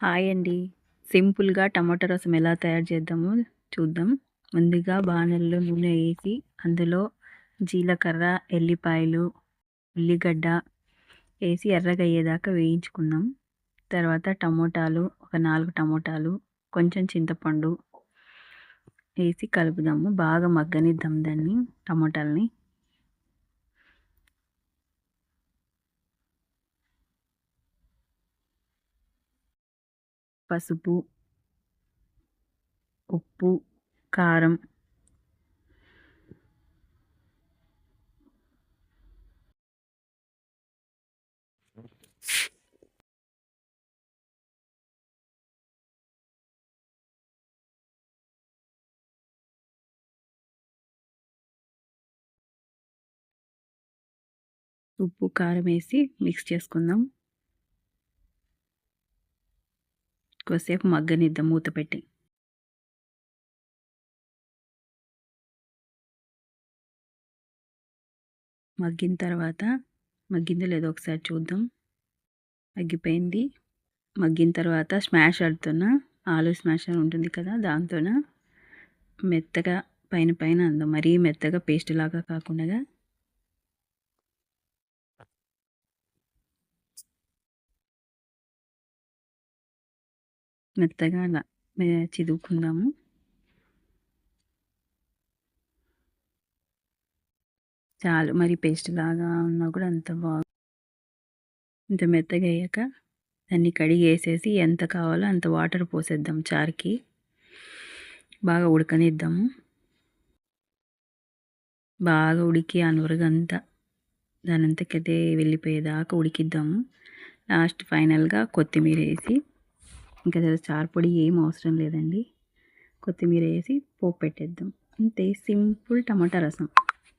Hi అండి. సింపుల్గా టమాటా రసం ఎలా తయారు చేద్దామో చూద్దాం. ముందుగా బాణల్లో నూనె వేసి అందులో జీలకర్ర ఎల్లిపాయలు ఉల్లిగడ్డ వేసి ఎర్రగా అయ్యేదాకా వేయించుకుందాం. తర్వాత టమోటాలు ఒక నాలుగు టమోటాలు కొంచెం చింతపండు వేసి కలుపుదాము. బాగా మగ్గనిద్దాం దాన్ని టమోటాలని. పసుపు ఉప్పు కారం. ఉప్పు కారం వేసి మిక్స్ చేసుకుందాం. కొద్దిసేపు మగ్గనిద్దాం మూత పెట్టి. మగ్గిన తర్వాత మగ్గిందో లేదో ఒకసారి చూద్దాం. మగ్గిపోయింది. మగ్గిన తర్వాత స్మాష్ ఆడుతున్న ఆలు స్మాష్ అని ఉంటుంది కదా దాంతోన మెత్తగా పైన పైన అందం మరీ మెత్తగా పేస్ట్ లాగా కాకుండా మెత్తగా అలా చిదువుకుందాము. చాలు మరి పేస్ట్ లాగా ఉన్నా కూడా అంత బాగా ఇంత మెత్తగా అయ్యాక దాన్ని కడిగి వేసేసి ఎంత కావాలో అంత వాటర్ పోసేద్దాం చారుకి. బాగా ఉడకనిద్దాము. బాగా ఉడికి ఆ నురగంతా దాని అంతకదే వెళ్ళిపోయేదాకా ఉడికిద్దాము. లాస్ట్ ఫైనల్గా కొత్తిమీర వేసి ఇంకా చారు పొడి ఏం అవసరం లేదండి. కొత్తిమీర వేసి పోపు పెట్టేద్దాం. అంతే సింపుల్ టమాటా రసం.